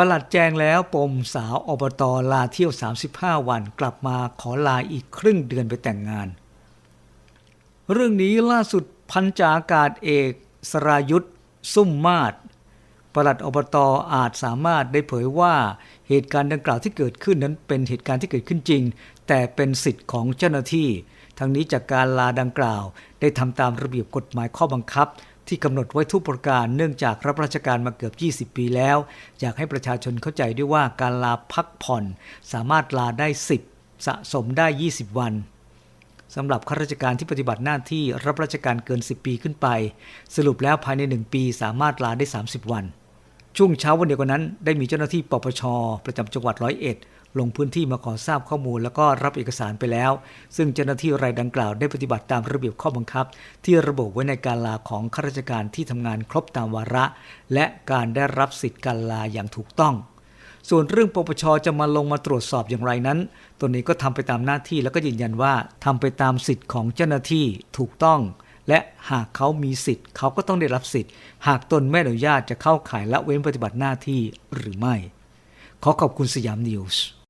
ประหลัดแจงแล้วปมสาวอบตลาเที่ยว 35 วันกลับมาขอลาอีกครึ่งเดือนไปแต่งงาน เรื่องนี้ล่าสุดพันจากาศเอก สรายุทธซุ่มมาศประหลัดอบตอาจสามารถได้เผยว่าเหตุการณ์ดังกล่าวที่เกิดขึ้นนั้นเป็นเหตุการณ์ที่เกิดขึ้นจริง แต่เป็นสิทธิ์ของเจ้าหน้าที่ ทั้งนี้จากการลาดังกล่าว ได้ทำตามระเบียบกฎหมายข้อบังคับ ที่กำหนดไว้ทุกประการเนื่องจากรับราชการมาเกือบ 20 ปีแล้ว อยากให้ประชาชนเข้าใจด้วยว่าการลาพักผ่อน สามารถลาได้ 10 สะสมได้ 20 วันสำหรับข้าราชการที่ปฏิบัติหน้าที่รับราชการเกิน 10 ปีขึ้นไป สรุปแล้วภายใน 1 ปีสามารถลาได้ 30 วัน ช่วงเช้าวันเดียวกันนั้น ได้มีเจ้าหน้าที่ปปช ประจำจังหวัดร้อยเอ็ด ลงพื้นที่มาขอทราบข้อมูล แล้วก็รับเอกสารไปแล้ว ซึ่งเจ้าหน้าที่รายดังกล่าวได้ปฏิบัติตามระเบียบข้อบังคับ ที่ระบุไว้ในการลาของข้าราชการที่ทำงานครบตามวาระ และการได้รับสิทธิ์การลาอย่างถูกต้องส่วนเรื่องปปชจะมาลงมาตรวจสอบอย่างไรนั้น ตัวนี้ก็ทำไปตามหน้าที่แล้วก็ยืนยันว่าทำไปตามสิทธิ์ของเจ้าหน้าที่ถูกต้อง และหากเขามีสิทธิ์ เขาก็ต้องได้รับสิทธิ์ หากตนไม่อนุญาตจะเข้าข่ายละเว้นปฏิบัติหน้าที่หรือไม่ ขอขอบคุณสยามนิวส์